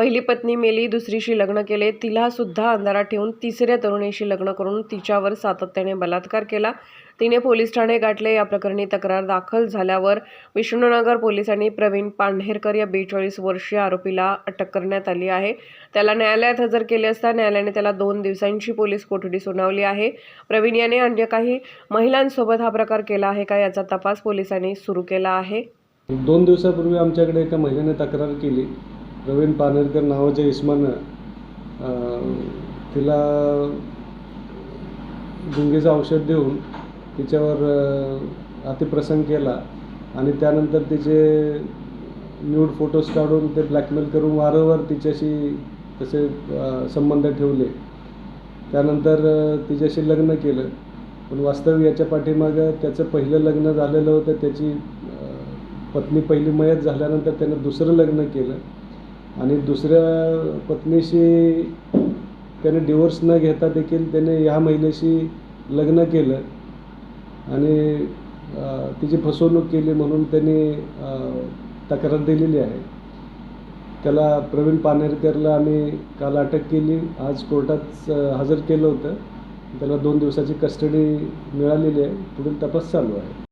पहिली पत्नी मेली दुसरीशी लग्न केले. तिलासुद्धा अंधारात ठेवून तिसऱ्या तरुणीशी लग्न करून तिच्यावर सातत्याने बलात्कार केला. तिने पोलीस ठाणे गाठले. या प्रकरणी तक्रार दाखल झाल्यावर विष्णुनगर पोलिसांनी प्रवीण पांढेरकर या बेचाळीस वर्षीय आरोपीला अटक करण्यात आली आहे. त्याला न्यायालयात हजर केले असता न्यायालयाने त्याला दोन दिवसांची पोलीस कोठडी सुनावली आहे. प्रवीण याने अन्य काही महिलांसोबत हा प्रकार केला आहे का याचा तपास पोलिसांनी सुरू केला आहे. दोन दिवसापूर्वी आमच्याकडे एका महिलेने तक्रार केली. प्रवीण पानेरकर नावाच्या इस्मानं तिला गुंगेचं औषध देऊन तिच्यावर अतिप्रसंग केला आणि त्यानंतर तिचे न्यूड फोटोज काढून ते ब्लॅकमेल करून वारंवार तिच्याशी तसे संबंध ठेवले. त्यानंतर तिच्याशी लग्न केलं. पण वास्तव याच्या पाठीमागं त्याचं पहिलं लग्न झालेलं होतं. त्याची पत्नी पहिली मयत झाल्यानंतर त्यानं दुसरं लग्न केलं. आणि दुसऱ्या पत्नीशी त्याने डिवोर्स न घेता देखील त्याने ह्या महिलेशी लग्न केलं. आणि तिची फसवणूक केली म्हणून त्यांनी तक्रार दिलेली आहे. त्याला प्रवीण पानेरकरला आम्ही काल अटक केली. आज कोर्टात हजर केलं होतं. त्याला दोन दिवसाची कस्टडी मिळालेली आहे. पुढील तपास चालू आहे.